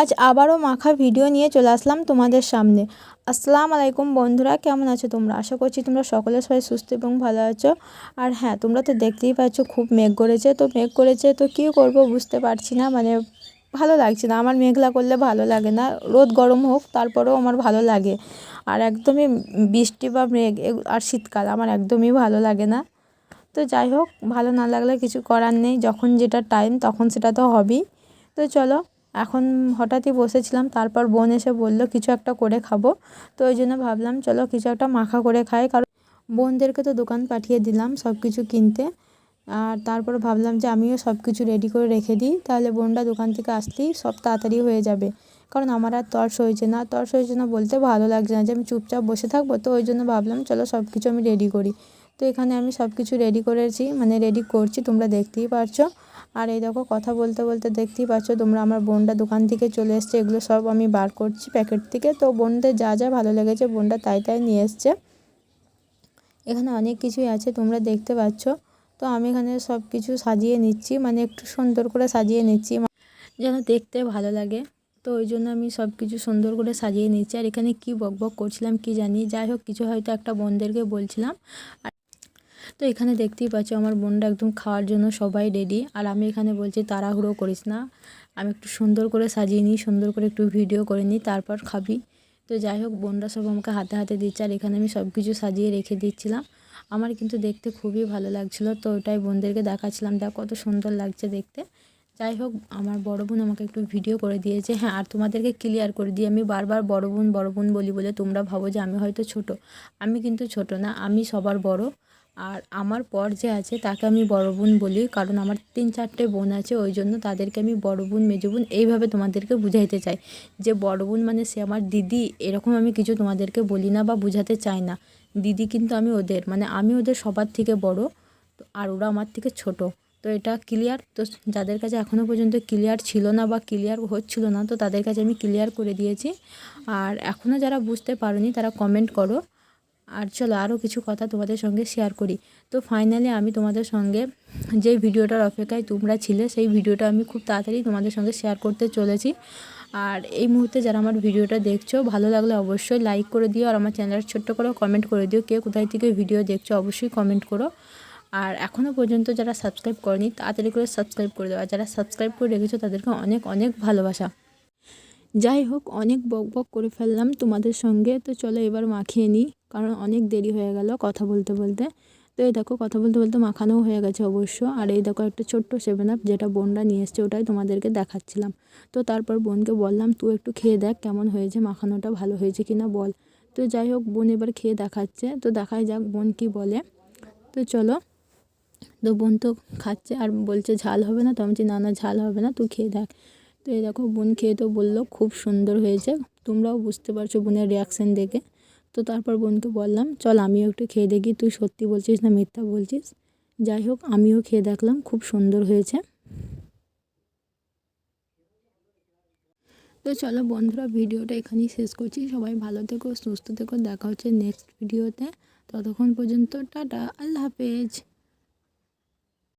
আজ আবারও মাখা ভিডিও নিয়ে চলে আসলাম তোমাদের সামনে। আসসালামু আলাইকুম বন্ধুরা, কেমন আছো তোমরা? আশা করছি তোমরা সকলে সবাই সুস্থ এবং ভালো আছো। আর হ্যাঁ তোমরা তো দেখতেই পাচ্ছ খুব মেঘ করেছে। তো মেঘ করেছে, তো কী করব বুঝতে পারছি না। মানে ভালো লাগছে না। আমার মেঘলা করলে ভালো লাগে না। রোদ গরম হোক, তারপরেও আমার ভালো লাগে। আর একদমই বৃষ্টি বা মেঘ আর শীতকাল আমার একদমই ভালো লাগে না। তো যাই হোক, ভালো না লাগলে কিছু করার নেই। যখন যেটা টাইম তখন সেটা তো হবেই। তো চলো এখন হঠাৎই বসেছিলাম, তারপর বোন এসে বলল, কিছু একটা করে খাব। তো ওই জন্য ভাবলাম, চলো কিছু একটা মাখা করে খাই। কারণ বোনদেরকে তো দোকান পাঠিয়ে দিলাম সব কিছু কিনতে। আর তারপর ভাবলাম যে আমিও সব কিছু রেডি করে রেখে দিই। তাহলে বোনটা দোকান থেকে আসলেই সব তাড়াতাড়ি হয়ে যাবে। কারণ আমার আর তর্স হয়েছে না। তর্স হয়েছে না বলতে ভালো লাগছে না যে আমি চুপচাপ বসে থাকব। তো ওই জন্য ভাবলাম, চলো সব কিছু আমি রেডি করি। তো এখানে আমি সব কিছু রেডি করেছি মানে রেডি করছি, তোমরা দেখতেই পারছ। আর এই দেখো, কথা বলতে বলতে দেখতেই পাচ্ছ তোমরা আমার বোনটা দোকান থেকে চলে এসছে, এগুলো সব আমি বার করছি প্যাকেট থেকে। তো বোনদের যা যা ভালো লেগেছে বোনটা তাই তাই নিয়ে এসছে। এখানে অনেক কিছুই আছে, তোমরা দেখতে পাচ্ছ। তো আমি এখানে সব কিছু সাজিয়ে নিচ্ছি মানে একটু সুন্দর করে সাজিয়ে নিচ্ছি। যেন দেখতে ভালো লাগে। তো ওই জন্য আমি সব কিছু সুন্দর করে সাজিয়ে নিচ্ছি। আর এখানে কি বক বক করছিলাম কি জানি, যাই হোক, কিছু হয়তো একটা বোনদেরকে বলছিলাম। আর তো এখানে দেখতেই পাচ্ছ আমার বোনটা একদম খাওয়ার জন্য সবাই রেডি আর আমি এখানে বলছি, তাড়াহুড়ো করিস না। আমি একটু সুন্দর করে সাজিয়ে নিই, সুন্দর করে একটু ভিডিও করে নিই, তারপর খাবি। তো যাই হোক, বোনরা সব আমাকে হাতে হাতে দিচ্ছে, আর এখানে আমি সব কিছু সাজিয়ে রেখে দিচ্ছিলাম। আমার কিন্তু দেখতে খুবই ভালো লাগছিল, তো ওটাই বোনদেরকে দেখাচ্ছিলাম। দেখ, কত সুন্দর লাগছে দেখতে। যাই হোক, আমার বড় বোন আমাকে একটু ভিডিও করে দিয়েছে। হ্যাঁ আর তোমাদেরকে ক্লিয়ার করে দিই, আমি বারবার বড় বোন বড় বোন বলি বলে তোমরা ভাবো যে আমি হয়তো ছোট। আমি কিন্তু ছোট না, আমি সবার বড়। আর আমার পর যে আছে তাকে আমি বড় বোন বলি, কারণ আমার তিন চারটে বোন আছে, ওই জন্য তাদেরকে আমি বড় বোন, মেজো বোন এইভাবে তোমাদেরকে বুঝাইতে চাই। যে বড় বোন মানে সে আমার দিদি, এরকম আমি কিছু তোমাদেরকে বলি না বা বুঝাতে চাই না। দিদি কিন্তু আমি ওদের মানে আমি ওদের সবার থেকে বড় আর ওরা আমার থেকে ছোট। তো এটা ক্লিয়ার তো যাদের কাছে এখনও পর্যন্ত ক্লিয়ার ছিল না বা ক্লিয়ার হচ্ছিল না, তো তাদের কাছে আমি ক্লিয়ার করে দিয়েছি। আর এখনও যারা বুঝতে পারোনি তারা কমেন্ট করো। আর চলো আরও কিছু কথা তোমাদের সঙ্গে শেয়ার করি। তো ফাইনালি আমি তোমাদের সঙ্গে যে ভিডিওটার অপেক্ষায় তোমরা ছিলে, সেই ভিডিওটা আমি খুব তাড়াতাড়ি তোমাদের সঙ্গে শেয়ার করতে চলেছি। আর এই মুহূর্তে যারা আমার ভিডিওটা দেখছ, ভালো লাগলে অবশ্যই লাইক করে দিও আর আমার চ্যানেলটা ছোট্ট করে কমেন্ট করে দিও। কে কোথায় থেকে ভিডিও দেখছ, অবশ্যই কমেন্ট করো। আর এখনও পর্যন্ত যারা সাবস্ক্রাইব করেনি, তাড়াতাড়ি করে সাবস্ক্রাইব করে দেওয়া যারা সাবস্ক্রাইব করে রেখেছো, তাদেরকে অনেক অনেক ভালোবাসা। যাই হোক অনেক বক বক করে ফেললাম তোমাদের সঙ্গে। তো চলো এবার মাখিয়ে নিই, কারণ অনেক দেরি হয়ে গেল কথা বলতে বলতে। তো এই দেখো, কথা বলতে বলতে মাখানোও হয়ে গেছে অবশ্য। আর এই দেখো একটা ছোট্ট সেভেন আপ যেটা বোনরা নিয়ে এসছে, ওটাই তোমাদেরকে দেখাচ্ছিলাম। তো তারপর বোনকে বললাম, তুই একটু খেয়ে দেখ কেমন হয়েছে, মাখানোটা ভালো হয়েছে কি না বল। তো যাই হোক বোন এবার খেয়ে দেখাচ্ছে। তো দেখাই যাক বোন কি বলে। তো চলো, তো বোন তো খাচ্ছে আর বলছে, ঝাল হবে না। তো আমি না না, ঝাল হবে না, তুই খেয়ে দেখ। তো এই দেখো বোন খেয়ে তো বলল, খুব সুন্দর হয়েছে। তোমরাও বুঝতে পারছ বোনের রিয়াকশান দেখে। তো তারপর বোনকে বললাম, চল আমিও একটু খেয়ে দেখি, তুই সত্যি বলছিস না মিথ্যা বলছিস? যাই হোক, আমিও খেয়ে দেখলাম, খুব সুন্দর হয়েছে। তো চলো বন্ধুরা, ভিডিওটা এখানেই শেষ করছি। সবাই ভালো থেকো, সুস্থ থেকো, দেখা হচ্ছে নেক্সট ভিডিওতে ততক্ষণ পর্যন্ত টাটা, আল্লাহ হাফেজ।